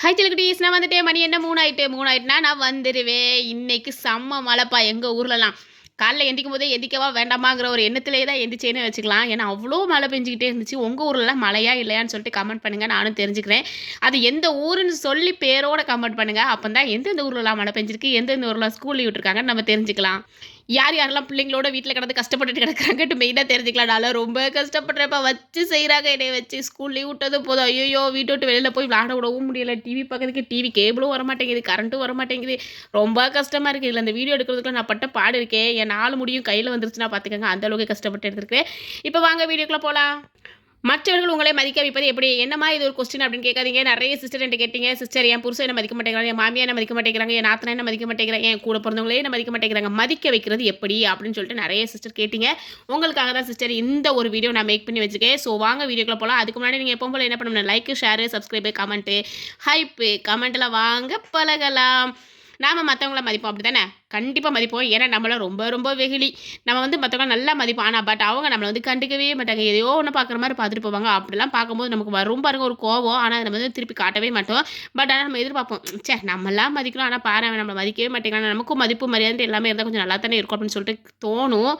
High சிலக்குட்டீஸ் நான் வந்துட்டேன். மணி என்ன? மூணு ஆயிட்டு மூணு ஆயிட்டுனா நான் வந்துடுவேன் இன்னைக்கு செம்ம மழைப்பா எங்கள் ஊர்லலாம். காலைல எந்திக்கும் போதே எந்திக்கவா வேண்டாமாங்கிற ஒரு எண்ணத்திலே தான் எந்திரிச்சேன்னு வச்சுக்கலாம். ஏன்னா அவ்வளோ மழை பெஞ்சிக்கிட்டே இருந்துச்சு. உங்கள் ஊர்லலாம் மழையா இல்லையான்னு சொல்லிட்டு கமெண்ட் பண்ணுங்கள் நானும் தெரிஞ்சுக்கிறேன். அது எந்த ஊருன்னு சொல்லி பேரோட கமெண்ட் பண்ணுங்கள் அப்போ தான் எந்தெந்த ஊர்லலாம் மழை பெஞ்சிருக்கு எந்தெந்த ஊரில் ஸ்கூல் விட்டுருக்காங்கன்னு நம்ம தெரிஞ்சுக்கலாம். யார் யாரெல்லாம் பிள்ளைங்களோட வீட்டில் கிடந்து கஷ்டப்பட்டுட்டு கிடக்குறாங்கட்டு மெயினாக தெரிஞ்சுக்கலாம். நான் ரொம்ப கஷ்டப்படுறப்ப வச்சு செய்கிறாங்க என்னை வச்சு. ஸ்கூல் லீவ் விட்டது போதும். ஐயோ வீட்டு விட்டு வெளியில் போய் விளாட விடவும் முடியல. டிவி பார்க்கறதுக்கு டிவி கேபிளும் வரமாட்டேங்குது. கரண்ட்டும் வர மாட்டேங்குது ரொம்ப கஷ்டமாக இருக்குது இதில் இந்த வீடியோ எடுக்கிறதுக்குள்ள நான் பட்ட பாடு இருக்கேன் என் நாலு முடியும் கையில் வந்துருச்சுன்னா பார்த்துக்கோங்க அந்தளவுக்கு கஷ்டப்பட்டு எடுத்துருக்கேன் இப்போ வாங்க வீடியோக்குள்ளே போகலாம் மற்றவர்கள் உங்களை மதிக்க வைப்பது எப்படி? என்னமா இது ஒரு கொஸ்டின் அப்படின்னு கேட்காதீங்க. நிறைய சிஸ்டர் என்கிட்ட கேட்டீங்க. சிஸ்டர் என் புருஷன் என்ன மதிக்க மாட்டேங்கிறாங்க? என் மாமியா என்ன மதிக்க மாட்டேங்கிறாங்க? என் நாத்தனா என்ன மதிக்க மாட்டேங்கிறாங்க? என் கூட பிறந்தவங்களே என்ன மதிக்க மாட்டேங்கிறாங்க? மதிக்க வைக்கிறது எப்படி? அப்படின்னு சொல்லிட்டு நிறைய சிஸ்டர் கேட்டீங்க. உங்களுக்காக தான் சிஸ்டர் இந்த ஒரு வீடியோ நான் மேக் பண்ணி வச்சுக்கேன் ஸோ வாங்க வீடியோக்குள்ள போகலாம் அதுக்கு முன்னாடி நீங்கள் எப்போ போல என்ன பண்ணணும் like share subscribe comment hype கமெண்ட்டில் வாங்க பழகலாம். நாம் மற்றவங்கள மதிப்போம். அப்படி தானே கண்டிப்பாக மதிப்போம். ஏன்னா நம்மள ரொம்ப ரொம்ப வெகுளி. நம்ம வந்து மற்றவங்க நல்லா மதிப்போம். ஆனால் பட் அவங்க நம்மளை வந்து கண்டுக்கவே மாட்டாங்க. எதையோ ஒன்று பார்க்குற மாதிரி பார்த்துட்டு போவாங்க. அப்படிலாம் பார்க்கும்போது நமக்கு வரும் பாருங்க ஒரு கோவம். ஆனால் நம்ம வந்து திருப்பி காட்டவே மாட்டோம். பட் ஆனால் நம்ம எதிர்பார்ப்போம். சே நம்மளாம் மதிக்கணும் ஆனால் பாரு நம்மளை மதிக்கவே மாட்டேங்கிறாங்க நமக்கும் மதிப்பு மரியாதை எல்லாமே இருந்தால் கொஞ்சம் நல்லா தானே இருக்கும் அப்படின்னு சொல்லிட்டு தோணும்.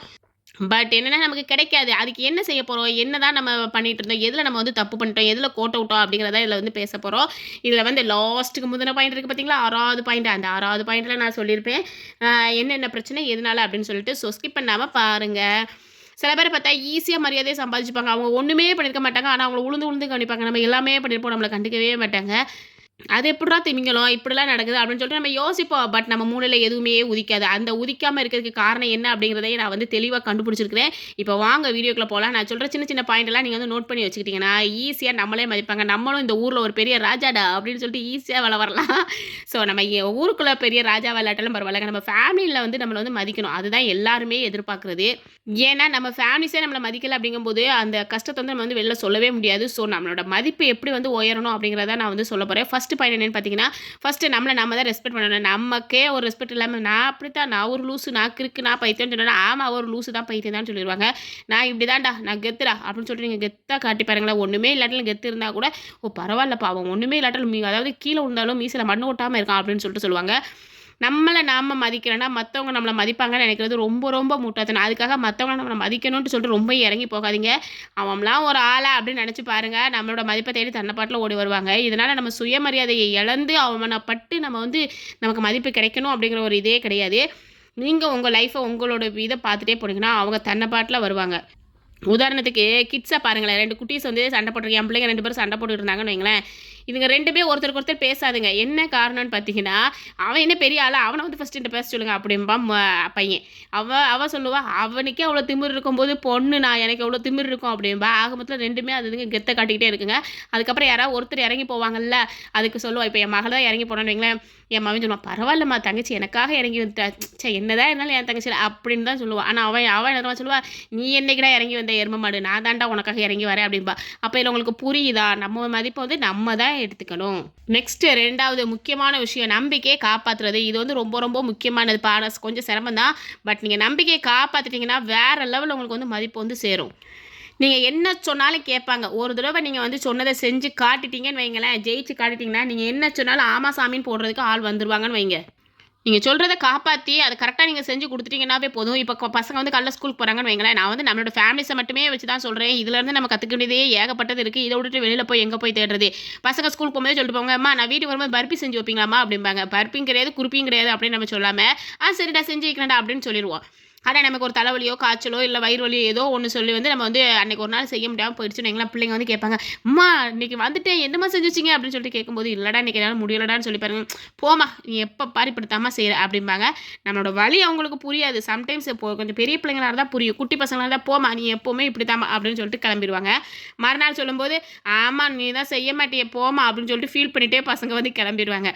பட் என்னென்னா நமக்கு கிடைக்காது. அதுக்கு என்ன செய்ய போகிறோம் என்ன தான் நம்ம பண்ணிகிட்டு இருந்தோம்? எதில் நம்ம வந்து தப்பு பண்ணிட்டோம்? எதில் கோட்டை விட்டோம்? அப்படிங்கிறத இதில் வந்து பேச போகிறோம் இதில் வந்து லாஸ்ட்டுக்கு முந்தின பாயிண்ட் இருக்குது பார்த்தீங்களா ஆறாவது பாயிண்ட் அந்த ஆறாவது பாயிண்ட்டில் நான் சொல்லியிருப்பேன். என்னென்ன பிரச்சனை எதனால அப்படின்னு சொல்லிட்டு ஸோ ஸ்கிப் பண்ணாமல் பாருங்கள் சில பேர் பார்த்தா ஈஸியாக மரியாதையை சம்பாதிச்சுப்பாங்க. அவங்க ஒன்றுமே பண்ணியிருக்க மாட்டாங்க. ஆனால் அவங்கள உளுந்து உளுந்து கவனிப்பாங்க. நம்ம எல்லாமே பண்ணியிருப்போம் நம்மளை கண்டுக்கவே மாட்டாங்க. அது எப்படிடா திமிங்கலம்? இப்படிலாம் நடக்குது அப்படின்னு சொல்லிட்டு நம்ம யோசிப்போம். பட் நம்ம மூளையில் எதுவுமே உதிக்காது. அந்த உதிக்காமல் இருக்கிறதுக்கு காரணம் என்ன அப்படிங்கிறதையும் நான் வந்து தெளிவாக கண்டுபிடிச்சிருக்கிறேன். இப்போ வாங்க வீடியோக்குள்ளே போகலாம் நான் சொல்கிற சின்ன சின்ன பாயிண்ட்லாம் நீங்கள் வந்து நோட் பண்ணி வச்சுக்கிட்டீங்கன்னா ஈஸியாக நம்மளே மதிப்பாங்க. நம்மளும் இந்த ஊரில் ஒரு பெரிய ராஜாடா அப்படின்னு சொல்லிட்டு ஈஸியாக வள வரலாம். ஸோ நம்ம ஊருக்குள்ளே பெரிய ராஜா விளையாட்டாலும் பரவாயில்ல. நம்ம ஃபேமிலியில் வந்து நம்மளை வந்து மதிக்கணும். அதுதான் எல்லாருமே எதிர்பார்க்குறது. ஏன்னா நம்ம ஃபேமிலிஸே நம்மளை மதிக்கலை அப்படிங்கும்போது அந்த கஷ்டத்தை வந்து நம்ம வந்து வெளில சொல்லவே முடியாது. ஸோ நம்மளோட மதிப்பு எப்படி வந்து உயரணும் அப்படிங்கிறத நான் வந்து சொல்ல போகிறேன் ஃபஸ்ட் ஃபஸ்ட்டு பாயிண்ட் என்னென்னு பார்த்தீங்கன்னா ஃபஸ்ட்டு நம்மளை நம்ம தான் ரெஸ்பெக்ட் பண்ணணும். நமக்கே ஒரு ரெஸ்பெக்ட் இல்லாமல் நான் அப்படித்தான் நான் ஒரு லூஸு நான் கிறுக்கு நான் பைத்தியம்னு சொன்னேன்னா ஆமாம் ஒரு லூசு தான் பைத்தியம் சொல்லிடுவாங்க. நான் இப்படி தான்டா நான் கெத்துடா அப்படின்னு சொல்லிட்டு நீங்கள் கெத்தாக காட்டி பாருங்களேன். ஒன்றுமே இல்லாட்டிலும் கெத்து இருந்தால் கூட ஓ பரவாயில்லப்பா அவன் ஒன்றுமே இல்லாட்டாலும் மீ அதாவது கீழே விழுந்தாலும் மீசில் மண்ணு ஓட்டாமல் இருக்கான் அப்படின்னு சொல்லிட்டு சொல்லுவாங்க. நம்மளை நாம் மதிக்கிறேன்னா மற்றவங்க நம்மளை மதிப்பாங்கன்னு நினைக்கிறது ரொம்ப ரொம்ப முட்டாத்தனம் அதுக்காக மற்றவங்க நம்மளை மதிக்கணும்னு சொல்லிட்டு ரொம்ப இறங்கி போகாதீங்க. அவன்லாம் ஒரு ஆளா அப்படின்னு நினச்சி பாருங்கள் நம்மளோட மதிப்பை தேடி தன்னை பாட்டில் ஓடி வருவாங்க. இதனால் நம்ம சுயமரியாதையை இழந்து அவமானப்பட்டு நம்ம வந்து நமக்கு மதிப்பு கிடைக்கணும் அப்படிங்கிற ஒரு இதே கிடையாது. நீங்கள் உங்கள் லைஃப்பை உங்களோட இதை பார்த்துட்டே போனீங்கன்னா அவங்க தன்னை பாட்டில் வருவாங்க. உதாரணத்துக்கு கிட்ஸை பாருங்களேன். ரெண்டு குட்டீஸ் வந்து சண்டை போட்டிருக்கேன் என் பிள்ளைங்க ரெண்டு பேரும் சண்டை போட்டுட்டு இருந்தாங்கன்னு வைங்களேன். இதுங்க ரெண்டுமே ஒருத்தருக்கு ஒருத்தர் பேசாதுங்க. என்ன காரணம்னு பார்த்தீங்கன்னா அவன் என்ன பெரிய ஆளா அவனை வந்து ஃபஸ்ட்டு என்கிட்ட பேச சொல்லுங்க அப்படிம்பா ம- பையன். அவன் அவன் சொல்லுவாள் அவனுக்கே அவ்வளோ திமிர் இருக்கும்போது பொண்ணு நான் எனக்கு எவ்வளோ திமிர் இருக்கும் அப்படிம்பா. ஆக மொத்தத்தில் ரெண்டுமே அது இதுங்க கெத்தை காட்டிக்கிட்டே இருக்குங்க. அதுக்கப்புறம் யாராவது ஒருத்தர் இறங்கி போவாங்கல்ல அதுக்கு சொல்லுவாள் இப்போ என் மகள் தான் இறங்கி போனான்னு வைங்களேன் என் மகன் சொல்லுவான் பரவாயில்லம்மா தங்கச்சி எனக்காக இறங்கி வந்துட்டா சே என்னதான் இருந்தாலும் என் தங்கச்சி அப்படின்னு தான் சொல்லுவான் ஆனால் அவன் அவன் என்ன சொல்லுவாள் சொல்லுவா நீ என்னைக்குடா இறங்கி வந்த எரும மாடு? நான் தான்டா உனக்காக இறங்கி வரேன் அப்படின்பா அப்போ இல்லை உங்களுக்கு புரியுதா? நம்ம மதிப்பை வந்து நம்ம தான் எடுத்துக்கணும். நெக்ஸ்ட் ரெண்டாவது முக்கியமான விஷயம் நம்பிக்கையை காப்பாற்றுறது இது வந்து ரொம்ப ரொம்ப முக்கியமானது. பாட கொஞ்சம் சிரமம் தான் பட் நீங்கள் நம்பிக்கையை காப்பாற்றிட்டீங்கன்னா வேற லெவலில் உங்களுக்கு வந்து மதிப்பு வந்து சேரும். நீங்கள் என்ன சொன்னாலும் கேட்பாங்க. ஒரு தடவை நீங்கள் வந்து சொன்னதை செஞ்சு காட்டிட்டீங்கன்னு வைங்களேன் ஜெயிச்சு காட்டிட்டீங்கன்னா நீங்கள் என்ன சொன்னாலும் ஆமா சாமின்னு போடுறதுக்கு ஆள் வந்துருவாங்கன்னு வைங்க. நீங்கள் சொல்கிறத காப்பாற்றி அதை கரெக்டாக நீங்கள் செஞ்சு கொடுத்துட்டீங்கன்னாவே போதும். இப்போ பசங்க வந்து கல்ல ஸ்கூலுக்கு போகிறாங்கன்னு வைங்களேன் நான் வந்து நம்மளோட ஃபேமிலிஸை மட்டுமே வச்சு தான் சொல்கிறேன் இதுலேருந்து நம்ம கற்றுக்க வேண்டியதே ஏகப்பட்டது இருக்குது இதை விட்டுட்டு வெளியில் போய் எங்கே போய் தேடுறது? பசங்க ஸ்கூலுக்கு போகும்போது சொல்லிட்டு போங்க அம்மா நான் வீட்டுக்கு வரும்போது பர்பி செஞ்சு வைப்பீங்களாம்மா? அப்படிம்பாங்க. பர்பியும் கிடையாது குருப்பியும் கிடையாது அப்படின்னு நம்ம சொல்லாமல் ஆ சரிடா செஞ்சு வைக்கிறேன்டா அப்படின்னு சொல்லிடுவோம். ஆனால் நமக்கு ஒரு தலைவலியோ காய்ச்சலோ இல்லை வயிறு வலியோ ஏதோ ஒன்று சொல்லி வந்து நம்ம வந்து அன்னைக்கு ஒரு நாள் செய்ய முடியாமல் போயிடுச்சுன்னு எங்களை பிள்ளைங்க வந்து கேட்பாங்க அம்மா இன்னைக்கு வந்துட்டேன். என்னம்மா செஞ்சு வச்சிங்க? அப்படின்னு சொல்லிட்டு கேட்கும்போது இல்லைடா இன்னைக்கு என்னால் முடியலடான்னு சொல்லி பாருங்க. போமா நீ எப்போ பாரு இப்படித்தாம்மா செய்கிற அப்படிம்பாங்க. நம்மளோட வலி அவங்களுக்கு புரியாது. சம்டைம்ஸ் இப்போ கொஞ்சம் பெரிய பிள்ளைங்களாக இருந்தால் புரியும். குட்டி பசங்களாக இருந்தால் போமா நீ எப்போவுமே இப்படி அப்படின்னு சொல்லிட்டு கிளம்பிடுவாங்க. மறுநாள் சொல்லும்போது ஆமாம் நீ தான் செய்ய மாட்டியே போமா அப்படின்னு சொல்லிட்டு ஃபீல் பண்ணிட்டே பசங்க வந்து கிளம்பிடுவாங்க.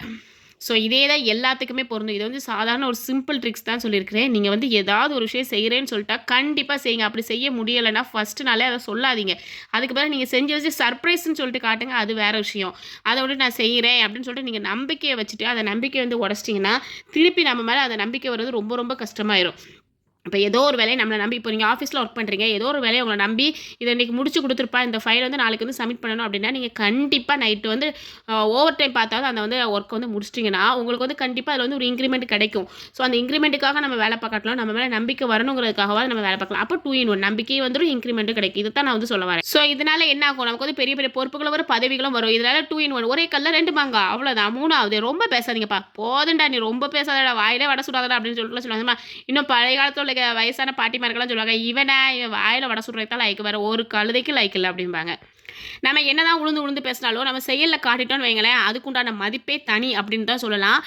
ஸோ இதே தான் எல்லாத்துக்குமே பொருந்தும். இது வந்து சாதாரண ஒரு சிம்பிள் ட்ரிக்ஸ் தான் சொல்லியிருக்கிறேன். நீங்கள் வந்து ஏதாவது ஒரு விஷயம் செய்கிறேன்னு சொல்லிட்டா கண்டிப்பாக செய்யுங்க. அப்படி செய்ய முடியலைன்னா ஃபஸ்ட்டு நாளே அதை சொல்லாதீங்க. அதுக்கு பிறகு நீங்கள் செஞ்சு வச்சு சர்ப்ரைஸ்ன்னு சொல்லிட்டு காட்டுங்க அது வேறு விஷயம். அதை விட நான் செய்கிறேன் அப்படின்னு சொல்லிட்டு நீங்கள் நம்பிக்கையை வச்சுட்டு அந்த நம்பிக்கையை வந்து உடச்சிட்டிங்கன்னா திருப்பி நம்ம மேலே அந்த நம்பிக்கை வர்றது ரொம்ப ரொம்ப கஷ்டமாயிரும். இப்போ ஏதோ ஒரு வேலையை நம்மளை நம்பி இப்போ நீங்கள் ஆஃபீஸில் ஒர்க் பண்ணுறீங்க ஏதோ ஒரு வேலையை உங்களை நம்பி இதை இன்றைக்கி முடிச்சு கொடுத்துருப்பா இந்த ஃபைல் வந்து நாளைக்கு வந்து சப்மிட் பண்ணணும் அப்படின்னா நீங்கள் கண்டிப்பாக நைட்டு வந்து ஓவர் டைம் பார்த்தாவது அந்த வந்து ஒர்க் வந்து முடிச்சிட்டிங்கன்னா உங்களுக்கு வந்து கண்டிப்பாக அதில் வந்து ஒரு இன்க்ரிமெண்ட் கிடைக்கும். ஸோ அந்த இன்க்ரிமெண்ட்டுக்காக நம்ம வேலை பார்க்கலாம் நம்ம மேலே நம்பிக்கை வரணுங்கிறதுக்காகவாது நம்ம வேலை பார்க்கலாம். அப்போ டூ இன் ஒன் நம்பிக்கை வந்துடும் இன்க்ரிமெண்ட்டும் கிடைக்கும். இதை தான் நான் வந்து சொல்ல வரேன். ஸோ இதனால் என்ன ஆகும்? நமக்கு வந்து பெரிய பெரிய பொறுப்புகளும் வரும் பதவிகளும் வரும். இதனால் டூ இன் ஒன் ஒரே கல்ல ரெண்டு மாங்கா. அவ்வளோதான் மூணாவது ரொம்ப பேசாதீங்கப்பா. போதுண்டா நீ ரொம்ப பேசாதடா. வாயிலே வட சுடாதடா அப்படின்னு சொல்லிட்டு சொல்லுவாங்க இன்னும் பழைய காலத்தில் உள்ள வயசான பாட்டிமார்கள்லாம் சொல்லுவாங்க இவனை இவன் வாயில் வட சுடுறதுக்கு தான் லைக் வேறு ஒரு கழுதைக்கு லைக் இல்லை அப்படிம்பாங்க. நம்ம என்னதான் உளுந்து உளுந்து பேசினாலும் நம்ம செயலில் காட்டிட்டோம்னு வைங்களேன் அதுக்குண்டான மதிப்பே தனி அப்படின்னு தான் சொல்லலாம்.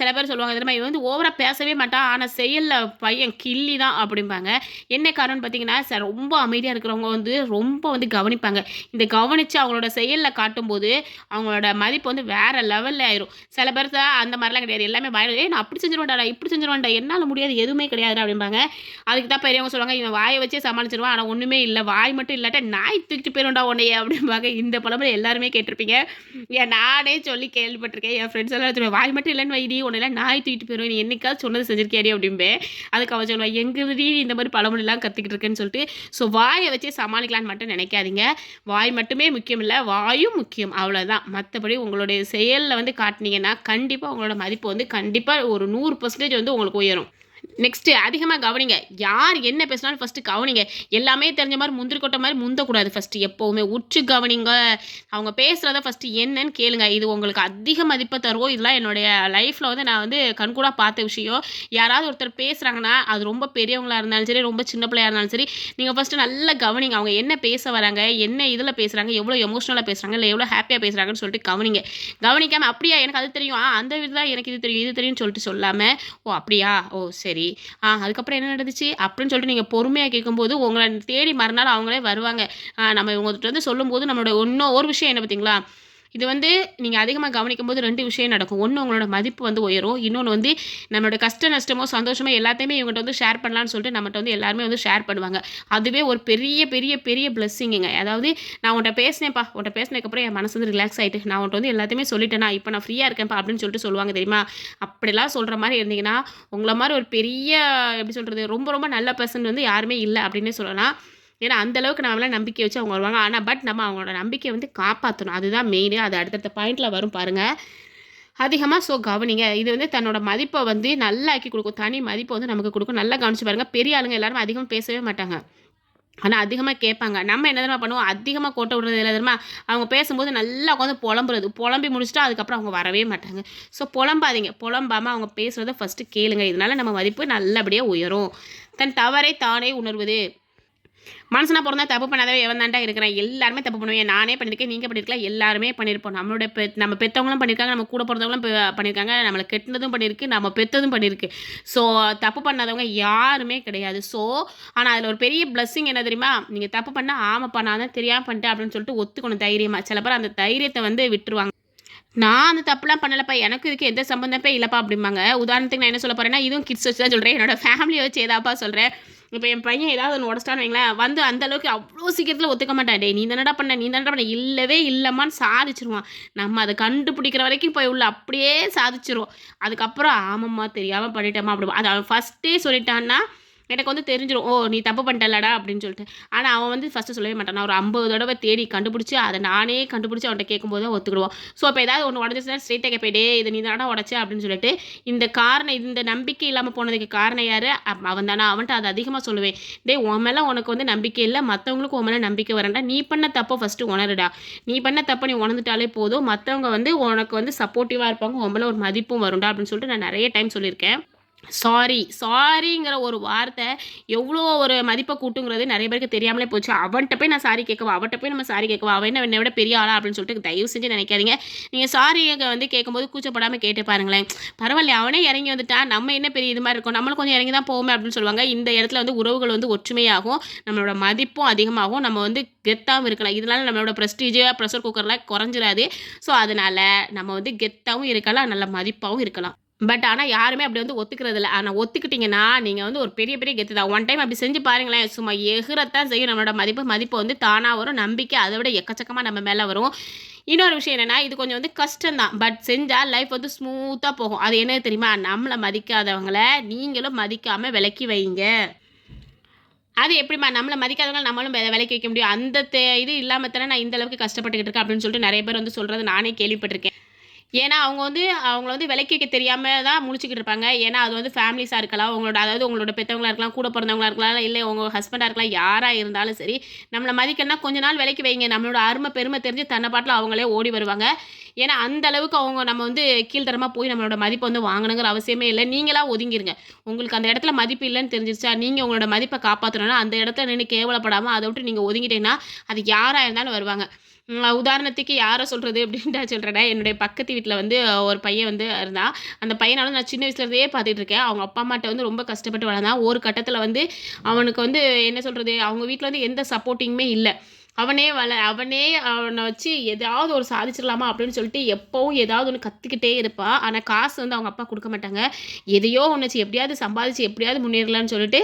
சில பேர் சொல்லுவாங்க தெரியுமா இவன் வந்து ஓவராக பேசவே மாட்டான் ஆனால் செயலில் பையன் கிள்ளி தான் அப்படிம்பாங்க. என்ன காரணம்னு பார்த்தீங்கன்னா ரொம்ப அமைதியாக இருக்கிறவங்க வந்து ரொம்ப வந்து கவனிப்பாங்க. இந்த கவனித்து அவங்களோட செயலில் காட்டும்போது அவங்களோட மதிப்பு வந்து வேறு லெவலில் ஆயிரும். சில பேர் தான் அந்த மாதிரிலாம் கிடையாது. எல்லாமே வாயில் ஏ நான் அப்படி செஞ்சிருவேன்டா இப்படி செஞ்சிருவேன்டா என்னால் முடியாது எதுவுமே கிடையாது அப்படிம்பாங்க. அதுக்கு தான் பெரியவங்க சொல்லுவாங்க இவன் வாயை வச்சே சமாளிச்சிருவான் ஆனால் ஒன்றுமே இல்லை வாய் மட்டும் இல்லாட்ட நாய் தூக்கிட்டு போயிருண்டா உன்னைய அப்படிம்பாங்க. இந்த பழமொழி எல்லாருமே கேட்டிருப்பீங்க. ஏன் நானே சொல்லி கேள்விப்பட்டிருக்கேன். என் ஃப்ரெண்ட்ஸ் எல்லாம் சொல்லுவேன் வாய் மட்டும் இல்லைன்னு வைடி உன்னெல்லாம் நாய் தூக்கிட்டு போயிடும் நீ என்னைக்காவது சொன்னது செஞ்சிருக்கியாடி அப்படிம்பே அதுக்கு அவன் சொல்லுவான் எங்குடி இந்த மாதிரி பழமொழிலாம் கற்றுக்கிட்டு இருக்கேன்னு சொல்லிட்டு. ஸோ வாயை வச்சே சமாளிக்கலான்னு மட்டும் நினைக்காதீங்க. வாய் மட்டுமே முக்கியம் இல்லை வாயும் முக்கியம். அவ்வளோதான் மற்றபடி உங்களுடைய செயலில் வந்து காட்டினீங்கன்னா கண்டிப்பாக உங்களோட மதிப்பு வந்து கண்டிப்பாக ஒரு நூறு பர்சன்டேஜ் வந்து உங்களுக்கு உயரும். நெக்ஸ்ட்டு அதிகமாக கவனிங்க. யார் என்ன பேசினாலும் ஃபஸ்ட்டு கவனிங்க. எல்லாமே தெரிஞ்ச மாதிரி முந்திரி கொட்ட மாதிரி முந்தக்கூடாது ஃபஸ்ட்டு எப்போவுமே உற்று கவனிங்க. அவங்க பேசுகிறத ஃபஸ்ட்டு என்னன்னு கேளுங்க. இது உங்களுக்கு அதிக மதிப்பை தருவோம் இதெல்லாம் என்னுடைய லைஃப்பில் வந்து நான் வந்து கண்கூடாக பார்த்த விஷயம். யாராவது ஒருத்தர் பேசுகிறாங்கன்னா அது ரொம்ப பெரியவங்களாக இருந்தாலும் சரி ரொம்ப சின்ன பிள்ளையாக இருந்தாலும் சரி நீங்கள் ஃபஸ்ட்டு நல்லா கவனிங்க. அவங்க என்ன பேச வராங்க? என்ன இதில் பேசுகிறாங்க எவ்வளோ எமோஷ்னலாக பேசுகிறாங்க இல்லை எவ்வளோ ஹாப்பியாக பேசுகிறாங்கன்னு சொல்லிட்டு கவனிங்க. கவனிக்காமல் அப்படியா? எனக்கு அது தெரியும். அந்த விதம் எனக்கு இது தெரியும். இது தெரியும்னு சொல்லிட்டு சொல்லாமல் ஓ அப்படியா? ஓ சரி. சரி அதுக்கப்புறம் என்ன நடந்துச்சு? அப்படின்னு சொல்லிட்டு நீங்கள் பொறுமையாக கேட்கும்போது உங்களை தேடி மறுநாள் அவங்களே வருவாங்க. நம்ம இவங்ககிட்ட வந்து சொல்லும்போது நம்மளோட இன்னும் ஒரு விஷயம் என்ன பார்த்தீங்களா? இது வந்து நீங்கள் அதிகமாக கவனிக்கும் போது ரெண்டு விஷயம் நடக்கும். ஒன்று உங்களோட மதிப்பு வந்து உயரும். இன்னொன்று வந்து நம்மளோட கஷ்ட நஷ்டமோ சந்தோஷமோ எல்லாத்தையுமே இவங்ககிட்ட வந்து ஷேர் பண்ணலாம்னு சொல்லிட்டு நம்மகிட்ட வந்து எல்லாருமே வந்து ஷேர் பண்ணுவாங்க. அதுவே ஒரு பெரிய பெரிய பெரிய பிளஸ்ஸிங்குங்க அதாவது நான் உன்ட்ட பேசினேன்ப்பா. உன்ட்ட பேசினதுக்கப்புறம் என் மனசு வந்து ரிலாக்ஸ் ஆகிட்டு நான் உன்ட்ட வந்து எல்லாத்தையுமே சொல்லிட்டேனா இப்போ நான் ஃப்ரீயாக இருக்கேன்ப்பா அப்படின்னு சொல்லிட்டு சொல்லுவாங்க தெரியுமா? அப்படிலாம் சொல்கிற மாதிரி இருந்தீங்கன்னா உங்களை மாதிரி ஒரு பெரிய எப்படி சொல்கிறது ரொம்ப ரொம்ப நல்ல பர்சன் வந்து யாருமே இல்லை அப்படின்னே சொல்லலாம். ஏன்னா அந்த அளவுக்கு நம்பிக்கை வச்சு அவங்க வருவாங்க. ஆனால் பட் நம்ம அவங்களோட நம்பிக்கையை வந்து காப்பாற்றணும் அதுதான் மெயின் அது அடுத்தடுத்த பாயிண்டில் வரும் பாருங்கள் அதிகமாக ஸோ கவனிங்க. இது வந்து தன்னோட மதிப்பை வந்து நல்லா ஆக்கி கொடுக்கும். தனி மதிப்பை வந்து நமக்கு கொடுக்கும். நல்லா கவனிச்சு பாருங்கள் பெரிய ஆளுங்க எல்லாரும் அதிகமாக பேசவே மாட்டாங்க. ஆனால் அதிகமாக கேட்பாங்க. நம்ம என்ன தெரியுமா பண்ணுவோம்? அதிகமாக கோட்டை விடுறது இல்லை தெரியுமா? அவங்க பேசும்போது நல்லா உட்காந்து புலம்புறது. புலம்பி முடிச்சுட்டா அதுக்கப்புறம் அவங்க வரவே மாட்டாங்க. ஸோ புலம்பாதீங்க. புலம்பாமல் அவங்க பேசுகிறத ஃபஸ்ட்டு கேளுங்க. இதனால் நம்ம மதிப்பு நல்லபடியாக உயரும். தன் தவறை தானே உணர்வது. மனுஷனா பிறந்தா தப்பு பண்ணாதவே எவன் தாண்டா இருக்கிறேன். எல்லாருமே தப்பு பண்ணுவேன் நானே பண்ணியிருக்கேன் நீங்கள் பண்ணியிருக்கலாம் எல்லாருமே பண்ணியிருப்போம். நம்மளோட பெ நம்ம பெற்றவங்களும் பண்ணியிருக்காங்க நம்ம கூட பிறந்தவங்களும் பண்ணியிருக்காங்க நம்மளை கெட்டினதும் பண்ணியிருக்கு நம்ம பெற்றதும் பண்ணியிருக்கு. ஸோ தப்பு பண்ணாதவங்க யாருமே கிடையாது. ஸோ ஆனால் அதில் ஒரு பெரிய பிளஸ்ஸிங் என்ன தெரியுமா? நீங்கள் தப்பு பண்ணால் ஆமாப்பா நான் தான் தெரியாமல் பண்ணிட்டேன் அப்படின்னு சொல்லிட்டு ஒத்துக்கணும் தைரியமாக சில பேர் அந்த தைரியத்தை வந்து விட்டுருவாங்க. நான் அந்த தப்புலாம் பண்ணலப்பா எனக்கு இதுக்கு எந்த சம்பந்தமே இல்லைப்பா அப்படிம்பாங்க. உதாரணத்துக்கு நான் என்ன சொல்ல போகிறேன்னா இதுவும் கிட்ஸ் வச்சு தான் சொல்கிறேன் என்னோட ஃபேமிலியை வச்சு ஏதாப்பா சொல்கிறேன் இப்போ என் பையன் ஏதாவது ஒன்று உடச்சிட்டான்னு வைங்களேன் வந்து அந்த அளவுக்கு அவ்வளோ சீக்கிரத்தில் ஒத்துக்க மாட்டான். டே நீ தானடா பண்ண நீ தானடா பண்ண இல்லவே இல்லைம்மான்னு சாதிச்சிருவான். நம்ம அதை கண்டுபிடிக்கிற வரைக்கும் போய் உள்ள அப்படியே சாதிச்சிருவோம். அதுக்கப்புறம் ஆமாம்மா தெரியாமல் பண்ணிட்டேம்மா அப்படி அதை அவன் ஃபஸ்ட்டே சொல்லிட்டான்னா எனக்கு வந்து தெரிஞ்சிடும் ஓ நீ தப்பு பண்ணிட்டலடா அப்படின்னு சொல்லிட்டு. ஆனால் அவன் வந்து ஃபஸ்ட்டு சொல்லவே மாட்டான். நான் ஒரு ஐம்பது தடவை தேடி கண்டுபிடிச்சி அதை நானே கண்டுபிடிச்சி அவன்கிட்ட கேட்கும்போது தான் ஒத்துக்கிடுவோம் ஸோ இப்போ ஏதாவது ஒன்று உடஞ்சிச்சுன்னா ஸ்ட்ரெயிட்டாக கேட்பேடே இது நீ தானே உடச்ச அப்படின்னு சொல்லிட்டு இந்த காரணம் இந்த நம்பிக்கை இல்லாமல் போனதுக்கு காரணம் யார்? அவன் தானே. அவன்கிட்ட அதை அதிகமாக சொல்லுவேன். டே உன் மேலே உனக்கு வந்து நம்பிக்கை இல்லை. மற்றவங்களுக்கு உன் மேலே நம்பிக்கை வரேன்டா. நீ பண்ண தப்பை ஃபஸ்ட்டு உணருடா. நீ பண்ண தப்பை நீ உணர்ந்துட்டாலே போதும். மற்றவங்க வந்து உனக்கு வந்து சப்போர்ட்டிவாக இருப்பாங்க. உன் மேலே ஒரு மதிப்பும் வரும்டா அப்படின்னு சொல்லிட்டு நான் நிறைய டைம் சொல்லியிருக்கேன். சாரி சாரிங்கிற ஒரு வார்த்தை எவ்வளோ ஒரு மதிப்பை கூட்டுங்கிறது நிறைய பேருக்கு தெரியாமலே போச்சு. அவன்கிட்ட போய் நான் சாரி கேட்கவா? அவன்கிட்ட போய் நம்ம சாரி கேட்கவா? அவன் என்ன என்னை விட பெரிய ஆளா? அப்படின்னு சொல்லிட்டு தயவு செஞ்சு நினைக்காதீங்க. நீங்கள் சாரி வந்து கேட்கும்போது கூச்சப்படாமல் கேட்டு பாருங்களேன். பரவாயில்ல அவனே இறங்கி வந்துட்டான் நம்ம என்ன பெரிய இது மாதிரி இருக்கும்? நம்மளும் கொஞ்சம் இறங்கி தான் போவோமே அப்படின்னு சொல்லுவாங்க. இந்த இடத்துல வந்து உறவுகள் வந்து ஒற்றுமையாகும். நம்மளோட மதிப்பும் அதிகமாகும். நம்ம வந்து கெத்தாகவும் இருக்கலாம். இதனால நம்மளோட ப்ரெஸ்டீஜாக ப்ரெஷர் குக்கர்லாம் குறைஞ்சிடாது ஸோ அதனால் நம்ம வந்து கெத்தாகவும் இருக்கலாம். நல்ல மதிப்பாகவும் இருக்கலாம். பட் ஆனால் யாருமே அப்படி வந்து ஒத்துக்கிறது இல்லை. ஆனால் ஒத்துக்கிட்டிங்கன்னா நீங்கள் வந்து ஒரு பெரிய பெரிய கெத்து தான். ஒன் டைம் அப்படி செஞ்சு பாருங்களேன். சும்மா எகுறத்தான் செய்யும். நம்மளோட மதிப்பு மதிப்பு வந்து தானாக வரும். நம்பிக்கை அதை விட எக்கச்சக்கமாக நம்ம மேலே வரும். இன்னொரு விஷயம் என்னென்னா இது கொஞ்சம் வந்து கஷ்டம்தான். பட் செஞ்சால் லைஃப் வந்து ஸ்மூத்தாக போகும். அது என்ன தெரியுமா? நம்மளை மதிக்காதவங்கள நீங்களும் மதிக்காமல் விலக்கி வைங்க. அது எப்படிம்மா? நம்மளை மதிக்காதவங்க நம்மளும் விலைக்கு வைக்க முடியும். அந்த தே இது இல்லாமல் தானே நான் இந்த அளவுக்கு கஷ்டப்பட்டுக்கிட்டு இருக்கேன் அப்படின்னு சொல்லிட்டு நிறைய பேர் வந்து சொல்கிறது நானே கேள்விப்பட்டிருக்கேன். ஏன்னா அவங்க வந்து அவங்கள வந்து விலைக்கு வைக்க தெரியாமல் தான் முழிச்சிக்கிட்டு இருப்பாங்க. ஏன்னா அது வந்து ஃபேமிலிஸாக இருக்கலாம். உங்களோட அதாவது உங்களோட பெற்றவங்களாக இருக்கலாம் கூட பிறந்தவங்களா இருக்கலாம் இல்லை உங்கள் ஹஸ்பண்டாக இருக்கலாம் யாராக இருந்தாலும் சரி நம்மளை மதிக்கணும்னா கொஞ்ச நாள் விலைக்கு வைங்க. நம்மளோட அருமை பெருமை தெரிஞ்சு தன்னை பாட்டில் அவங்களே ஓடி வருவாங்க. ஏன்னா அந்த அளவுக்கு அவங்க நம்ம வந்து கீழ்த்தரமாக போய் நம்மளோட மதிப்பை வந்து வாங்கணுங்கிற அவசியமே இல்லை. நீங்களா ஒதுங்கிருங்க. உங்களுக்கு அந்த இடத்துல மதிப்பு இல்லைன்னு தெரிஞ்சிருச்சா நீங்கள் உங்களோட மதிப்பை காப்பாற்றணும்னா அந்த இடத்துல நின்று கேவலப்படாமல் அதை விட்டு நீங்கள் ஒதுங்கிட்டீங்கன்னா அது யாராக இருந்தாலும் வருவாங்க. உதாரணத்துக்கு யாரை சொல்கிறது அப்படின்ட்டு சொல்கிறேன்னா சொல்கிறேன் என்னுடைய பக்கத்து வீட்டில் வந்து ஒரு பையன் வந்து இருந்தான் அந்த பையனை வந்து நான் சின்ன வயசுலேருந்தே பார்த்துட்டு இருக்கேன். அவங்க அப்பா அம்மாட்ட வந்து ரொம்ப கஷ்டப்பட்டு வளர்ந்தான். ஒரு கட்டத்தில் வந்து அவனுக்கு வந்து என்ன சொல்கிறது அவங்க வீட்டில் வந்து எந்த சப்போர்ட்டிங்குமே இல்லை. அவனே வள அவனே அவனை வச்சு எதாவது ஒரு சாதிச்சிடலாமா அப்படின்னு சொல்லிட்டு எப்போவும் ஏதாவது ஒன்று கற்றுக்கிட்டே இருப்பான் ஆனால் காசு வந்து அவங்க அப்பா கொடுக்க மாட்டாங்க. எதையோ ஒன்று வச்சு எப்படியாவது சம்பாதிச்சு எப்படியாவது முன்னேறலான்னு சொல்லிட்டு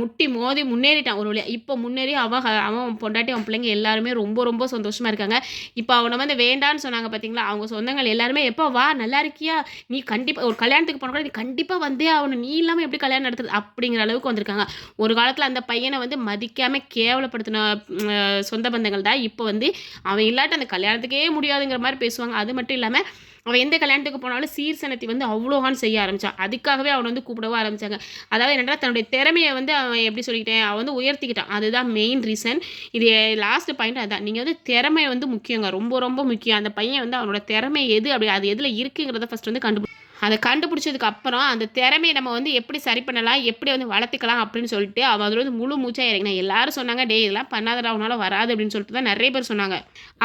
முட்டி மோதி முன்னேறிட்டான் ஒரு வழியாக இப்போ முன்னேறி அவன் அவன் பொண்டாட்டி அவன் பிள்ளைங்க எல்லாருமே ரொம்ப ரொம்ப சந்தோஷமாக இருக்காங்க. இப்போ அவனை வந்து வேண்டான்னு சொன்னாங்க பார்த்தீங்களா அவங்க சொந்தங்கள் எல்லாருமே எப்போ வா நல்லா இருக்கியா? நீ கண்டிப்பாக ஒரு கல்யாணத்துக்கு போன கூட நீ கண்டிப்பாக வந்தே அவனை நீ இல்லாமல் எப்படி கல்யாணம் நடத்துறது? அப்படிங்கிற அளவுக்கு வந்திருக்காங்க. ஒரு காலத்தில் அந்த பையனை வந்து மதிக்காமல் கேவலப்படுத்தின சொந்த பந்தங்கள் தான். இப்போ வந்து அவன் இல்லாட்ட அந்த கல்யாணத்துக்கே முடியாதுங்கிற மாதிரி பேசுவாங்க. அது மட்டும் இல்லாமல் அவன் எந்த கல்யாணத்துக்கு போனாலும் சீர்சனத்தை வந்து அவ்வளோகான் செய்ய ஆரம்பித்தான் அதுக்காகவே அவனை வந்து கூப்பிடவும் ஆரம்பிச்சாங்க. அதாவது என்னடா தன்னுடைய திறமையை வந்து அவன் எப்படி சொல்லிக்கிட்டேன் அவன் வந்து உயர்த்திக்கிட்டான். அதுதான் மெயின் ரீசன் இது லாஸ்ட் பாயிண்ட் அதுதான் நீங்கள் வந்து திறமை வந்து முக்கியங்க. ரொம்ப ரொம்ப முக்கியம். அந்த பையன் வந்து அவனோட திறமை எது அப்படி அது எதில் இருக்குங்கிறத ஃபஸ்ட் வந்து கண்டுபிடி அதை கண்டுபிடிச்சதுக்கு அப்புறம் அந்த திறமையை நம்ம வந்து எப்படி சரி பண்ணலாம் எப்படி வந்து வளர்த்துக்கலாம் அப்படின்னு சொல்லிட்டு அவன் அதில் வந்து முழு மூச்சாக இறங்கினா. எல்லாரும் சொன்னாங்க டே இதெல்லாம் பண்ணாதடா அவனால வராது அப்படின்னு சொல்லிட்டு தான் நிறைய பேர் சொன்னாங்க.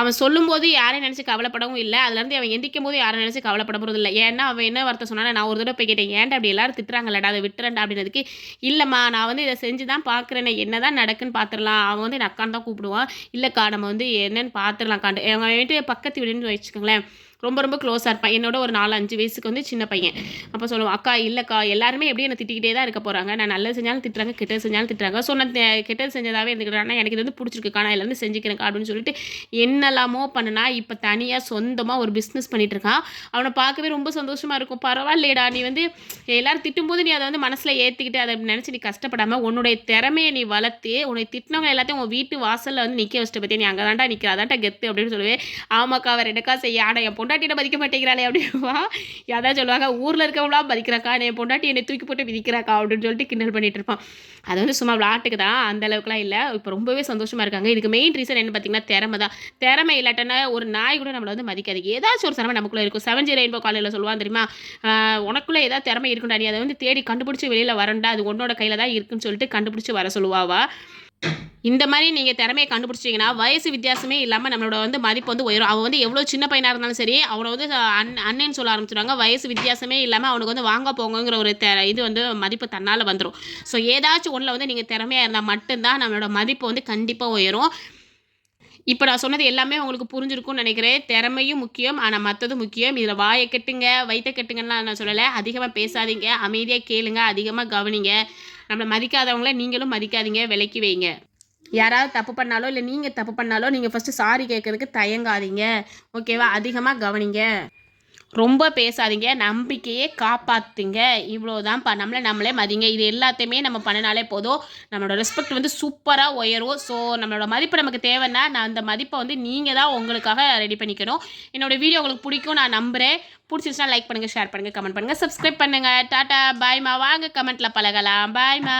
அவன் சொல்லும்போது யாரையும் நினச்சி கவலைப்படவும் இல்லை. அதுலேருந்து அவன் எந்திக்கும் போது யாரும் நினச்சி கவலைப்பட போகிறது இல்லை. ஏன்னா அவன் என்ன வார்த்தை சொன்னானா நான் ஒரு தடவை போய் கேட்டேன் ஏன்டா அப்படி எல்லாரும் திட்டுறாங்கல்லடா அதை விட்டுறேன்டா அப்படின்றதுக்கு இல்லைம்மா நான் வந்து இதை செஞ்சு தான் பார்க்குறேன் என்ன தான் நடக்குன்னு பார்த்துடலாம். அவன் வந்து என் அக்கான்னு தான் கூப்பிடுவான் இல்லைக்கா நம்ம வந்து என்னன்னு பார்த்துடலாம் காண்டு அவன் வீட்டு பக்கத்து வீடுன்னு வச்சுக்கோங்களேன். ரொம்ப ரொம்ப க்ளோஸாக இருப்பான். என்னோட ஒரு நாலு அஞ்சு வயசுக்கு வந்து சின்ன பையன். அப்போ சொல்லுவோம் அக்கா இல்லைக்கா எல்லாருமே எப்படி என்னை திட்டிக்கிட்டே தான் இருக்க போகிறாங்க நான் நல்லது செஞ்சாலும் திட்டுறாங்க கெட்டது செஞ்சாலும் திட்டுறாங்க. ஸோ நான் கெட்டது செஞ்சதாகவே இருந்துக்கிறேன் எனக்கு இது வந்து பிடிச்சிருக்குக்கா நான் வந்து செஞ்சுக்கிறேன்க்கா அப்படின்னு சொல்லிட்டு என்னெல்லாமோ பண்ணுனா இப்போ தனியாக சொந்தமாக ஒரு பிஸ்னஸ் பண்ணிகிட்டு இருக்கான். அவனை பார்க்கவே ரொம்ப சந்தோஷமாக இருக்கும். பரவாயில்லையடா நீ வந்து எல்லாரும் திட்டும்போது நீ அதை வந்து மனசில் ஏற்றிக்கிட்டு அதை நினச்சி நீ கஷ்டப்படாமல் உன்னுடைய திறமையை நீ வளர்த்து உன்னை திட்டினவங்க எல்லாத்தையும் உன் வீட்டு வாசலில் வந்து நிற்க வச்சுட்டு பற்றி நீ அங்கே தான்டா நிற்கிற அதான்டா கெத்து அப்படின்னு சொல்லுவேன் ஆமாக்கா அவர் என்னக்கா செய்ய? ஆனால் என் பொண்டாட்டியை மதிக்க மாட்டேங்கிறாளே அப்படின்வா யாராவது சொல்லுவாங்க ஊரில் இருக்கவங்களாம் மதிக்கிறாக்கா என் பொண்டாட்டி என்னை தூக்கி போட்டு விதிக்கிறாக்கா அப்படின்னு சொல்லிட்டு கிண்டல் பண்ணிட்டு இருப்பான். அது வந்து சும்மா விளாட்டுக்கு தான் அந்த அளவுக்குலாம் இல்லை. இப்போ ரொம்பவே சந்தோஷமாக இருக்காங்க. இதுக்கு மெயின் ரீசன் என்ன பார்த்தீங்கன்னா திறமை தான். திறமை இல்லாட்டனா ஒரு நாய் கூட நம்மளை வந்து மதிக்காது. ஏதாச்சும் ஒரு திறமை நமக்குள்ளே இருக்கும். செவன் ஜீரோ ரெயின்போ காலையில் சொல்லுவான் தெரியுமா? உனக்குள்ளே ஏதாவது திறமை இருக்குண்டா? நீ அதை வந்து தேடி கண்டுபிடிச்சி வெளியில் வரண்டா. அது உன்னோட கையில் தான் இருக்குன்னு சொல்லிட்டு கண்டுபிடிச்சி வர சொல்லுவாவா? இந்த மாதிரி நீங்கள் திறமையை கண்டுபிடிச்சிங்கன்னா வயசு வித்தியாசமே இல்லாமல் நம்மளோட வந்து மதிப்பு வந்து உயரும். அவன் வந்து எவ்வளோ சின்ன பையனாக இருந்தாலும் சரி அவனை வந்து அண் அண்ணன்னு சொல்ல ஆரம்பிச்சிடுவாங்க வயசு வித்தியாசமே இல்லாமல் அவனுக்கு வந்து வாங்க போங்கிற ஒரு தெ இது வந்து மதிப்பு தன்னால் வந்துடும் ஸோ ஏதாச்சும் ஒன்றில் வந்து நீங்கள் திறமையாக இருந்தால் மட்டும்தான் நம்மளோட மதிப்பு வந்து கண்டிப்பாக உயரும். இப்போ நான் சொன்னது எல்லாமே உங்களுக்கு புரிஞ்சிருக்கும்னு நினைக்கிறேன். திறமையும் முக்கியம் ஆனால் மற்றதும் முக்கியம். இதில் வாயை கெட்டுங்க வயிற்ற கெட்டுங்கன்னு நான் சொல்லலை. அதிகமாக பேசாதீங்க அமைதியாக கேளுங்க அதிகமாக கவனிங்க. நம்மளை மதிக்காதவங்கள நீங்களும் மதிக்காதீங்க விலக்கி வைங்க. யாராவது தப்பு பண்ணாலோ இல்லை நீங்கள் தப்பு பண்ணாலோ நீங்கள் ஃபஸ்ட்டு சாரி கேட்குறதுக்கு தயங்காதீங்க. ஓகேவா அதிகமாக கவனிங்க. ரொம்ப பேசாதீங்க நம்பிக்கையே காப்பாற்றுங்க இவ்வளோதான்ப்பா நம்மளை நம்மளே மதிங்க. இது எல்லாத்தையுமே நம்ம பண்ணினாலே போதும். நம்மளோட ரெஸ்பெக்ட் வந்து சூப்பராக உயரும். ஸோ நம்மளோட மதிப்பு நமக்கு தேவைன்னா நான் அந்த மதிப்பை வந்து நீங்கள் தான் உங்களுக்காக ரெடி பண்ணிக்கணும். என்னோடய வீடியோ உங்களுக்கு பிடிக்கும் நான் நம்புகிறேன் பிடிச்சிருச்சுன்னா லைக் பண்ணுங்கள் ஷேர் பண்ணுங்கள் கமெண்ட் பண்ணுங்கள் சப்ஸ்கிரைப் பண்ணுங்கள் டாட்டா பாய்மா வாங்க கமெண்ட்டில் பழகலாம். பாய்மா